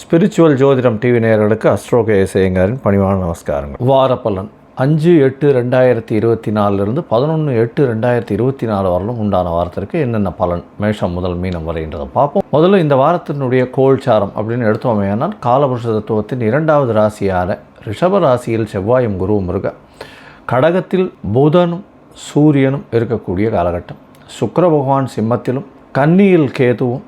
Spiritual ஜோதிடம் TV நேயர்களுக்கு அஸ்ட்ரோக இசையங்காரின் பணிவான நமஸ்காரங்கள். வாரப்பலன். அஞ்சு எட்டு ரெண்டாயிரத்தி இருபத்தி நாலுலேருந்து பதினொன்று எட்டு ரெண்டாயிரத்தி இருபத்தி நாலு வரலும் உண்டான வாரத்திற்கு என்னென்ன பலன்? மேஷம் முதல் மீனம் வரைன்றதை பார்ப்போம். முதல்ல இந்த வாரத்தினுடைய கோல்சாரம் அப்படின்னு எடுத்தோமேனால் காலபுருஷ தத்துவத்தின் இரண்டாவது ராசியான ரிஷப ராசியில் செவ்வாயும் குருவும் இருக்க கடகத்தில் புதனும் சூரியனும் இருக்கக்கூடிய காலகட்டம். சுக்கர பகவான் சிம்மத்திலும் கன்னியில் கேதுவும்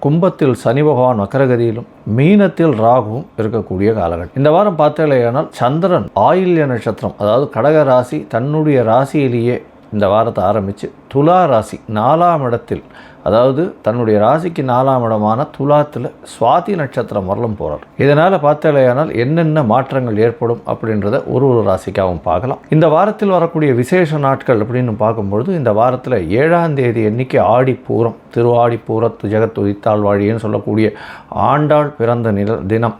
கும்பத்தில் சனி பகவான் வக்கரகதியிலும் மீனத்தில் ராகுவும் இருக்கக்கூடிய காலகட்டம். இந்த வாரம் பார்த்தேனால் சந்திரன் ஆயில்ய நட்சத்திரம் அதாவது கடக ராசி தன்னுடைய ராசியிலேயே இந்த வாரத்தை ஆரம்பித்து துலா ராசி நாலாம் இடத்தில் அதாவது தன்னுடைய ராசிக்கு நாலாம் இடமான துலாத்தில் சுவாதி நட்சத்திரம் வரலும் போகிறார் இதனால் பார்த்தாலேயானால் என்னென்ன மாற்றங்கள் ஏற்படும் அப்படின்றத ஒரு ஒரு ராசிக்காகவும் பார்க்கலாம். இந்த வாரத்தில் வரக்கூடிய விசேஷ நாட்கள் அப்படின்னு பார்க்கும்பொழுது இந்த வாரத்தில் ஏழாம் தேதி எண்ணிக்கை ஆடி பூரம் திருவாடி பூரத்து ஜெகத் உதித்தாள் வாழின்னு சொல்லக்கூடிய ஆண்டாள் பிறந்த நில தினம்.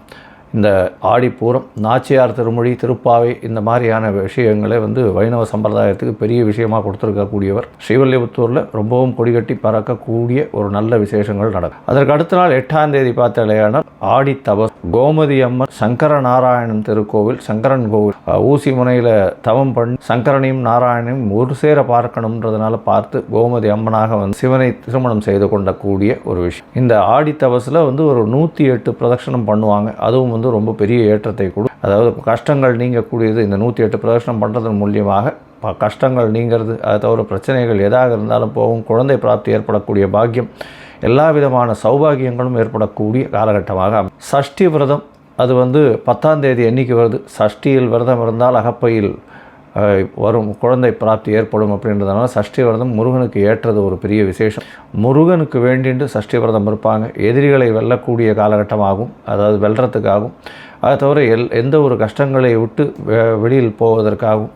இந்த ஆடிப்பூரம் நாச்சியார் திருமொழி திருப்பாவை இந்த மாதிரியான விஷயங்களை வந்து வைணவ சம்பிரதாயத்துக்கு பெரிய விஷயமாக கொடுத்துருக்கக்கூடியவர். ஸ்ரீவல்லிபுத்தூரில் ரொம்பவும் கொடிகட்டி பறக்கக்கூடிய ஒரு நல்ல விசேஷங்கள் நடக்கும். அதற்கு அடுத்த நாள் எட்டாம் தேதி பார்த்தாலேயானால் ஆடி தபஸ் கோமதி அம்மன் சங்கர நாராயணன் திருக்கோவில் சங்கரன் கோவில். ஊசி முனையில் தவம் பண்ணி சங்கரனையும் நாராயணையும் ஒரு சேர பார்க்கணுன்றதுனால பார்த்து கோமதி அம்மனாக வந்து சிவனை திருமணம் செய்து கொண்டக்கூடிய ஒரு விஷயம். இந்த ஆடி தபஸில் வந்து ஒரு நூற்றி எட்டு பிரதட்சணம் பண்ணுவாங்க. அதுவும் வந்து ரொம்ப பெரிய ஏற்றத்தை கொடு. அதாவது கஷ்டங்கள் நீங்கக்கூடியது இந்த நூற்றி எட்டு பிரதர்ஷனம் பண்ணுறதன் மூலியமாக ப- கஷ்டங்கள் நீங்கிறது. அதை தவிர பிரச்சனைகள் எதாக இருந்தாலும் போகும் குழந்தை பிராப்தி ஏற்படக்கூடிய பாக்கியம். எல்லா விதமான சௌபாகியங்களும் ஏற்படக்கூடிய காலகட்டமாக சஷ்டி விரதம் அது வந்து பத்தாம் தேதி என்றைக்கு வருது. சஷ்டியில் விரதம் இருந்தால் அகப்பையில் வரும் குழந்தை பிராப்தி ஏற்படும் அப்படின்றதுனால சஷ்டி விரதம் முருகனுக்கு ஏற்றது ஒரு பெரிய விசேஷம். முருகனுக்கு வேண்டிட்டு சஷ்டி விரதம் இருப்பாங்க. எதிரிகளை வெல்லக்கூடிய காலகட்டமாகும். அதாவது வெல்றதுக்காகும். அதை தவிர எல் எந்த ஒரு கஷ்டங்களை விட்டு வெ- வெளியில் போவதற்காகவும்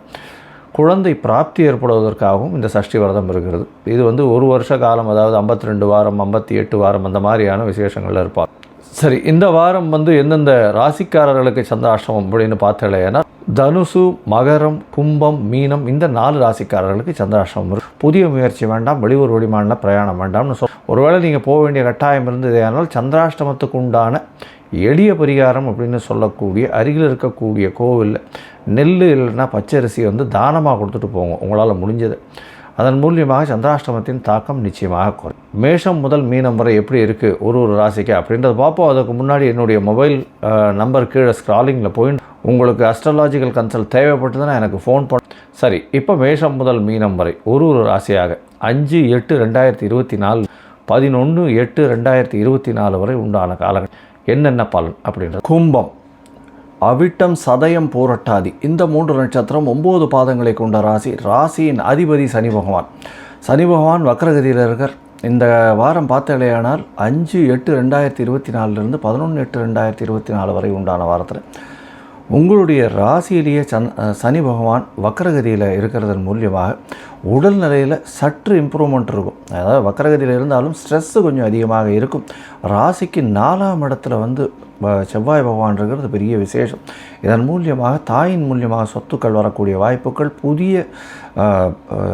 குழந்தை பிராப்தி ஏற்படுவதற்காகவும் இந்த சஷ்டி விரதம் இருக்கிறது. இது வந்து ஒரு வருஷ காலம் அதாவது 52 ரெண்டு வாரம் ஐம்பத்தி எட்டு வாரம் அந்த மாதிரியான விசேஷங்களில் இருப்பார் சரி இந்த வாரம் வந்து எந்தெந்த ராசிக்காரர்களுக்கு சந்திராஷ்டமம் அப்படின்னு பார்த்தலைன்னா தனுசு மகரம் கும்பம் மீனம் இந்த நாலு ராசிக்காரர்களுக்கு சந்திராஷ்டமம் இருக்கு புதிய முயற்சி வேண்டாம் வெளியூர் வெளிமாநில பிரயாணம் வேண்டாம்னு சொல். ஒருவேளை நீங்கள் போக வேண்டிய கட்டாயம் இருந்ததேயானால் சந்திராஷ்டமத்துக்கு உண்டான எளிய பரிகாரம் அப்படின்னு சொல்லக்கூடிய அருகில் இருக்கக்கூடிய கோவிலில் நெல் இல்லைன்னா பச்சரிசி வந்து தானமாக கொடுத்துட்டு போங்க உங்களால் முடிஞ்சது. அதன் மூலியமாக சந்திராஷ்டமத்தின் தாக்கம் நிச்சயமாக குறையும். மேஷம் முதல் மீனம் வரை எப்படி இருக்குது ஒரு ஒரு ராசிக்கு அப்படின்றத பார்ப்போம். அதுக்கு முன்னாடி என்னுடைய மொபைல் நம்பர் கீழே ஸ்க்ராலிங்கில் போய் உங்களுக்கு அஸ்ட்ராலாஜிக்கல் கன்சல்ட் தேவைப்பட்டதுன்னா எனக்கு ஃபோன் பண்ண சரி இப்போ மேஷம் முதல் மீனம் வரை ஒரு ஒரு ராசியாக அஞ்சு எட்டு ரெண்டாயிரத்தி இருபத்தி நாலு பதினொன்று எட்டு ரெண்டாயிரத்தி இருபத்தி நாலு வரை உண்டான காலங்கள் என்னென்ன பலன் அப்படின்றது. கும்பம். அவிட்டம் சதயம் பூரட்டாதி. இந்த மூன்று நட்சத்திரம் ஒம்பது பாதங்களை கொண்ட ராசி. ராசியின் அதிபதி சனி பகவான். சனி பகவான் வக்ரகதியில் இருக்கார். இந்த வாரம் பார்த்தாலேயானால் அஞ்சு எட்டு ரெண்டாயிரத்தி இருபத்தி நாலுலேருந்து பதினொன்று எட்டு ரெண்டாயிரத்தி இருபத்தி நாலு வரை உண்டான வாரத்தில் உங்களுடைய ராசியிலேயே சன் சனி பகவான் வக்கரகதியில் இருக்கிறதன் மூலியமாக உடல்நிலையில் சற்று இம்ப்ரூவ்மெண்ட் இருக்கும். அதாவது வக்கரகதியில் இருந்தாலும் ஸ்ட்ரெஸ்ஸு கொஞ்சம் அதிகமாக இருக்கும். ராசிக்கு நாலாம் இடத்துல வந்து செவ்வாய் பகவான் இருக்கிறது பெரிய விசேஷம். இதன் மூலியமாக தாயின் மூலியமாக சொத்துக்கள் வரக்கூடிய வாய்ப்புகள் புதிய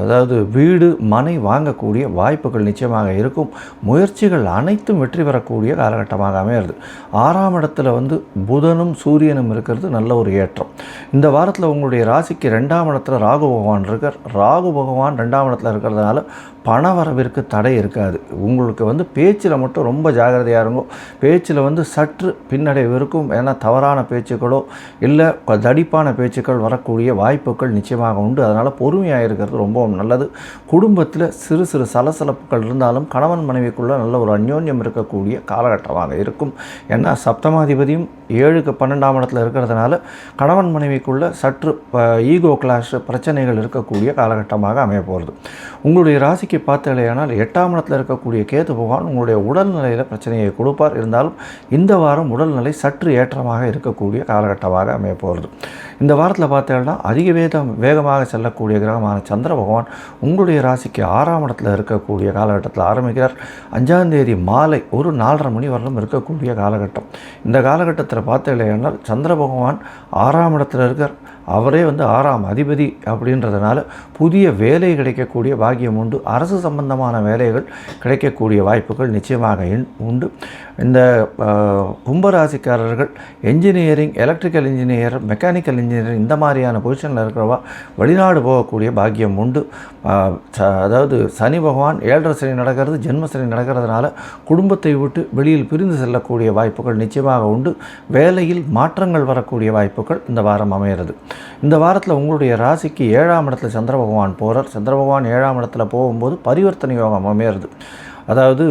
அதாவது வீடு மனை வாங்கக்கூடிய வாய்ப்புகள் நிச்சயமாக இருக்கும். முயற்சிகள் அனைத்தும் வெற்றி பெறக்கூடிய காலகட்டமாக அமையிறது. ஆறாம் இடத்துல வந்து புதனும் சூரியனும் இருக்கிறது நல்ல ஒரு ஏற்றம். இந்த வாரத்தில் உங்களுடைய ராசிக்கு ரெண்டாம் இடத்துல ராகு பகவான் இருக்கார் ராகு பகவான் ரெண்டாம் இடத்துல இருக்கிறதுனால பண வரவிற்கு தடை இருக்காது. உங்களுக்கு வந்து பேச்சில் மட்டும் ரொம்ப ஜாகிரதையாக இருங்கோ. பேச்சில் வந்து சற்று பின்னடைவு இருக்கும் ஏன்னா தவறான பேச்சுக்களோ இல்லை தடிப்பான பேச்சுக்கள் வரக்கூடிய வாய்ப்புகள் நிச்சயமாக உண்டு. அதனால் பொறுமையாக இருக்கிறது ரொம்பவும் நல்லது. குடும்பத்தில் சிறு சிறு சலசலப்புகள் இருந்தாலும் கணவன் மனைவிக்குள்ளே நல்ல ஒரு அந்யோன்யம் இருக்கக்கூடிய காலகட்டமாக இருக்கும். ஏன்னா சப்தமாதிபதியும் ஏழுக்கு பன்னெண்டாம் இடத்துல இருக்கிறதுனால கணவன் மனைவிக்குள்ள சற்று ஈகோ கிளாஷ் பிரச்சனைகள் இருக்கக்கூடிய காலகட்டமாக அமைய போகிறது உங்களுடைய ராசிக்கு பார்த்தலையானால் எட்டாம் இடத்துல இருக்கக்கூடிய கேது பகவான் உங்களுடைய உடல்நிலையில் பிரச்சனையை கொடுப்பார். இருந்தாலும் இந்த வாரம் உடல்நிலை சற்று ஏற்றமாக இருக்கக்கூடிய காலகட்டமாக அமைய போகிறது இந்த வாரத்தில் பார்த்தீங்கன்னா அதிக வேதம் வேகமாக செல்லக்கூடிய கிரகமான சந்திர பகவான் உங்களுடைய ராசிக்கு ஆறாம் இடத்துல இருக்கக்கூடிய காலகட்டத்தில் ஆரம்பிக்கிறார். அஞ்சாம் தேதி மாலை ஒரு நாலரை மணி வரலும் இருக்கக்கூடிய காலகட்டம். இந்த காலகட்டத்தில் பார்த்தீங்கன்னா சந்திர பகவான் ஆறாம் இடத்துல இருக்கார். அவரே வந்து ஆறாம் அதிபதி அப்படின்றதுனால புதிய வேலை கிடைக்கக்கூடிய பாக்கியம் உண்டு. அரசு சம்பந்தமான வேலைகள் கிடைக்கக்கூடிய வாய்ப்புகள் நிச்சயமாக இன்- உண்டு. இந்த கும்பராசிக்காரர்கள் engineering electrical engineer mechanical engineering இந்த மாதிரியான பொசிஷனில் இருக்கிறவா வெளிநாடு போகக்கூடிய பாக்கியம் உண்டு. ச- அதாவது சனி பகவான் ஏழரை சனி நடக்கிறது ஜென்ம சனி நடக்கிறதுனால குடும்பத்தை விட்டு வெளியில் பிரிந்து செல்லக்கூடிய வாய்ப்புகள் நிச்சயமாக உண்டு. வேலையில் மாற்றங்கள் வரக்கூடிய வாய்ப்புகள் இந்த வாரம் அமைகிறது இந்த வாரத்தில் உங்களுடைய ராசிக்கு ஏழாம் இடத்துல சந்திர பகவான் போகிறார் சந்திர பகவான் ஏழாம் இடத்துல போகும்போது பரிவர்த்தனை யோகம் அமையிறது. அதாவது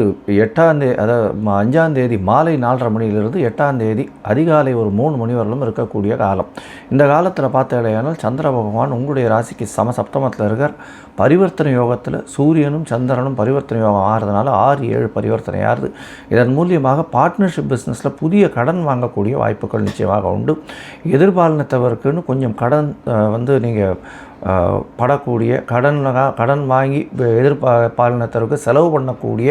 எட்டாந்தே அதாவது அஞ்சாந்தேதி அஞ்சாம் தேதி மாலை நாலரை மணியிலிருந்து எட்டாம் தேதி அதிகாலை ஒரு மூணு மணி வரலும் இருக்கக்கூடிய காலம். இந்த காலத்தில் பார்த்தாலேயானால் சந்திர பகவான் உங்களுடைய ராசிக்கு சம சப்தமத்தில் இருக்கார். பரிவர்த்தனை யோகத்தில் சூரியனும் சந்திரனும் பரிவர்த்தனை யோகம் ஆகிறதுனால ஆறு ஏழு பரிவர்த்தனை ஆறுது. இதன் மூலியமாக பார்ட்னர்ஷிப் பிஸ்னஸில் புதிய கடன் வாங்கக்கூடிய வாய்ப்புகள் நிச்சயமாக உண்டு. எதிர்பாலினத்தவருக்குன்னு கொஞ்சம் கடன் வந்து நீங்கள் படக்கூடிய கடன் கடன் வாங்கி எதிர்பா பாலினத்தருக்கு செலவு பண்ணக்கூடிய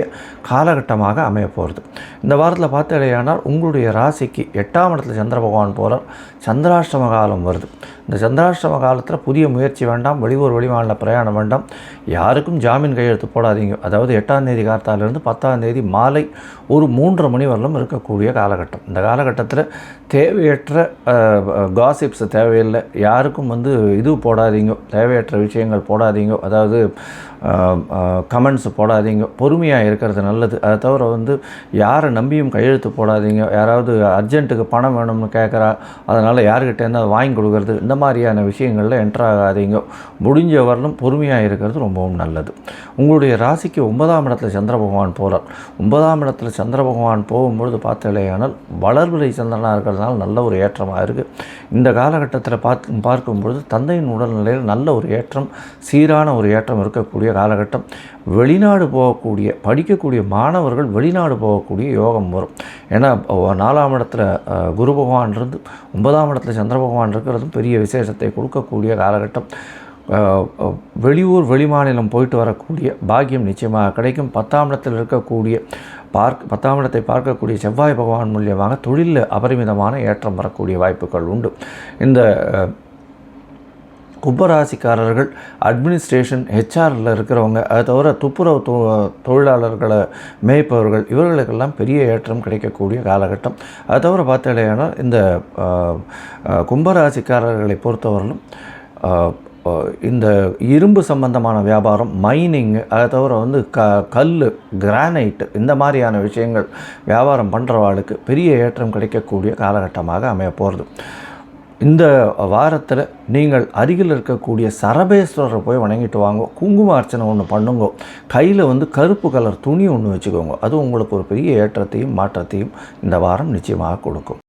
காலகட்டமாக அமைய போகிறது இந்த வாரத்தில் பார்த்தடையானால் உங்களுடைய ராசிக்கு எட்டாம் இடத்துல சந்திர பகவான் போகிறார் சந்திராஷ்டம காலம் வருது. இந்த சந்திராஷ்டம காலத்தில் புதிய முயற்சி வேண்டாம் வெளியூர் வெளிமாநில பிரயாணம் வேண்டாம். யாருக்கும் ஜாமீன் கையெழுத்து போடாதீங்க. அதாவது எட்டாம் தேதி கார்த்தாலிருந்து பத்தாம் தேதி மாலை ஒரு மூன்றரை மணி வரலும் இருக்கக்கூடிய காலகட்டம். இந்த காலகட்டத்தில் தேவையற்ற காசிப்ஸ் தேவையில்லை. யாருக்கும் வந்து இது போடாதீங்க. தேவையற்ற விஷயங்கள் போடாதீங்க. அதாவது கமெண்ட்ஸ் போடாதீங்க. பொறுமையாக இருக்கிறது நல்லது. அதை தவிர வந்து யாரை நம்பியும் கையெழுத்து போடாதீங்க. யாராவது அர்ஜென்ட்டுக்கு பணம் வேணும்னு கேட்குறா அதனால் யாருக்கிட்டேருந்து அதை வாங்கி கொடுக்கறது இந்த மாதிரியான விஷயங்களில் என்ட்ரு ஆகாதீங்க. முடிஞ்ச வரலும் பொறுமையாக இருக்கிறது ரொம்பவும் நல்லது. உங்களுடைய ராசிக்கு ஒன்பதாம் இடத்துல சந்திர பகவான் போகிறார் ஒன்பதாம் இடத்துல சந்திர பகவான் போகும்பொழுது பார்த்தாலேயானால் வளர்விலை சந்திரனாக இருக்கிறதுனால நல்ல ஒரு ஏற்றமாக இருக்குது இந்த காலகட்டத்தில் பார்த்து பார்க்கும்பொழுது தந்தையின் உடல்நிலையில் நல்ல ஒரு ஏற்றம் சீரான ஒரு ஏற்றம் இருக்கக்கூடிய காலகட்டம். வெளிநாடு போகக்கூடிய படிக்கக்கூடிய மாணவர்கள் வெளிநாடு போகக்கூடிய யோகம் வரும். ஏன்னா நாலாம் இடத்துல குரு பகவான் இருந்து ஒன்பதாம் இடத்துல சந்திர பகவான் இருக்கிறதும் பெரிய விசேஷத்தை கொடுக்கக்கூடிய காலகட்டம். வெளியூர் வெளிமாநிலம் போயிட்டு வரக்கூடிய பாக்கியம் நிச்சயமாக கிடைக்கும். பத்தாம் இடத்தில் இருக்கக்கூடிய பார்க் பத்தாம் இடத்தை பார்க்கக்கூடிய செவ்வாய் பகவான் மூலியமாக தொழிலில் அபரிமிதமான ஏற்றம் வரக்கூடிய வாய்ப்புகள் உண்டு. இந்த கும்பராசிக்காரர்கள் அட்மினிஸ்ட்ரேஷன் ஹெச்ஆரில் இருக்கிறவங்க அது தவிர துப்புரவு தொ தொழிலாளர்களை மேய்ப்பவர்கள் இவர்களுக்கெல்லாம் பெரிய ஏற்றம் கிடைக்கக்கூடிய காலகட்டம். அது தவிர பார்த்தாலேயானால் இந்த கும்பராசிக்காரர்களை பொறுத்தவரையிலும் இந்த இரும்பு சம்பந்தமான வியாபாரம் மைனிங் அதை தவிர வந்து க கல் கிரானைட் இந்த மாதிரியான விஷயங்கள் வியாபாரம் பண்ணுறவாளுக்கு பெரிய ஏற்றம் கிடைக்கக்கூடிய காலகட்டமாக அமைய போகிறது இந்த வாரத்தில் நீங்கள் அருகில் இருக்கக்கூடிய சரபேஸ்வரரை போய் வணங்கிட்டு வாங்க. குங்கும அர்ச்சனை ஒன்று பண்ணுங்க. கையில் வந்து கருப்பு கலர் துணி ஒன்று வச்சுக்கோங்க. அது உங்களுக்கு ஒரு பெரிய ஏற்றத்தையும் மாற்றத்தையும் இந்த வாரம் நிச்சயமாக கொடுக்கும்.